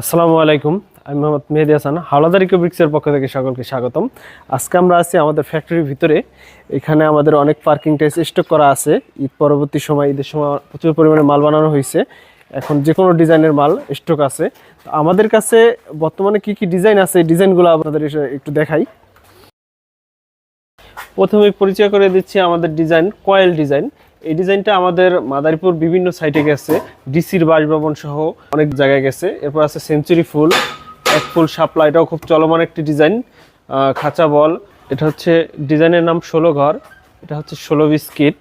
আসসালামু আলাইকুম, আমি মোহাম্মদ মেহেদি হাসান, হাওলাদার ইকোব্রিক্সের পক্ষ থেকে সকলকে স্বাগতম। আজকে আমরা আছি আমাদের ফ্যাক্টরির ভিতরে, এখানে আমাদের অনেক পার্কিং টাইস স্টক করা আছে। ঈদ পরবর্তী সময়, ঈদের সময় প্রচুর পরিমাণে মাল বানানো হয়েছে। এখন যে কোনো ডিজাইনের মাল স্টক আছে। আমাদের কাছে বর্তমানে কি কি ডিজাইন আছে, এই ডিজাইনগুলো আপনাদের একটু দেখাই। প্রথমে পরিচয় করে দিচ্ছি আমাদের ডিজাইন, কয়েল ডিজাইন। এই ডিজাইনটা আমাদের মাদারীপুর বিভিন্ন সাইটে গেছে। ডিসির বাসভবন সহ অনেক জায়গায় গেছে। এরপর আছে সেঞ্চুরি ফুল এক ফুল শাপলা, এটাও খুব চলমান একটি ডিজাইন খাঁচা বল। এটা হচ্ছে ডিজাইনের নাম ষোলো ঘর, এটা হচ্ছে ষোলো বিস্কিট,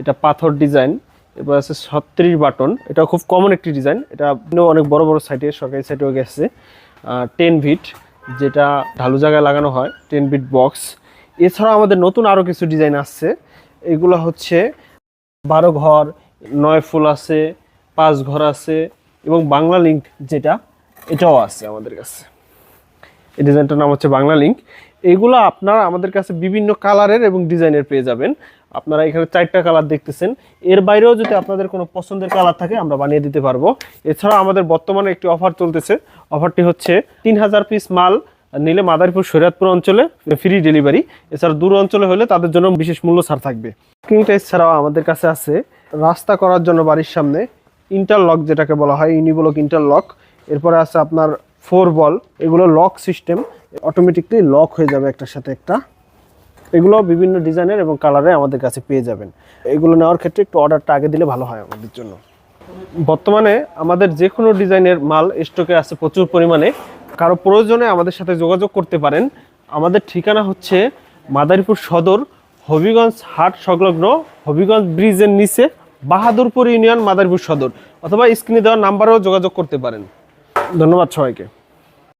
এটা পাথর ডিজাইন। এরপর আছে ছত্রিশ বাটন, এটাও খুব কমন একটি ডিজাইন। এটা অনেক বড় বড় সাইটে সরকারি সাইটেও গেছে। টেন ভিট যেটা ঢালু জায়গায় লাগানো হয় টেন বিট বক্স এছাড়াও আমাদের নতুন আরও কিছু ডিজাইন আসছে। এগুলো হচ্ছে বারো ঘর, নয় ফুল আছে, পাঁচ ঘর আছে এবং বাংলা লিঙ্ক যেটা, এটাও আছে আমাদের কাছে। এই ডিজাইনটার নাম হচ্ছে বাংলা লিঙ্ক। এইগুলো আপনারা আমাদের কাছে বিভিন্ন কালারের এবং ডিজাইনের পেয়ে যাবেন। আপনারা এখানে চারটা কালার দেখতেছেন। এর বাইরেও যদি আপনাদের কোনো পছন্দের কালার থাকে, আমরা বানিয়ে দিতে পারব। এছাড়া আমাদের বর্তমানে একটি অফার চলতেছে। অফারটি হচ্ছে তিন হাজার পিস মাল নিলে মাদারীপুর শরীয়তপুর অঞ্চলে ফ্রি ডেলিভারি এছাড়া দূর অঞ্চলে হলে তাদের জন্য বিশেষ মূল্য ছাড় থাকবে। কিং টাইস ছাড়াও আমাদের কাছে আছে রাস্তা করার জন্য বাড়ির সামনে ইন্টারলক যেটাকে বলা হয় ইউনিবলক ইন্টারলক এরপরে আছে আপনার ফোর বল এগুলো লক সিস্টেম অটোমেটিকলি লক হয়ে যাবে একটার সাথে একটা। এগুলো বিভিন্ন ডিজাইনের এবং কালারে আমাদের কাছে পেয়ে যাবেন। এগুলো নেওয়ার ক্ষেত্রে একটু অর্ডারটা আগে দিলে ভালো হয় আমাদের জন্য। বর্তমানে আমাদের যে কোনো ডিজাইনের মাল স্টকে আছে প্রচুর পরিমাণে। কারও প্রয়োজনে আমাদের সাথে যোগাযোগ করতে পারেন। আমাদের ঠিকানা হচ্ছে মাদারীপুর সদর, হবিগঞ্জ হাট সংলগ্ন হবিগঞ্জ ব্রিজের নিচে বাহাদুরপুর ইউনিয়ন মাদারীপুর সদর। অথবা স্ক্রিনে দেওয়া নাম্বারেও যোগাযোগ করতে পারেন। ধন্যবাদ সবাইকে।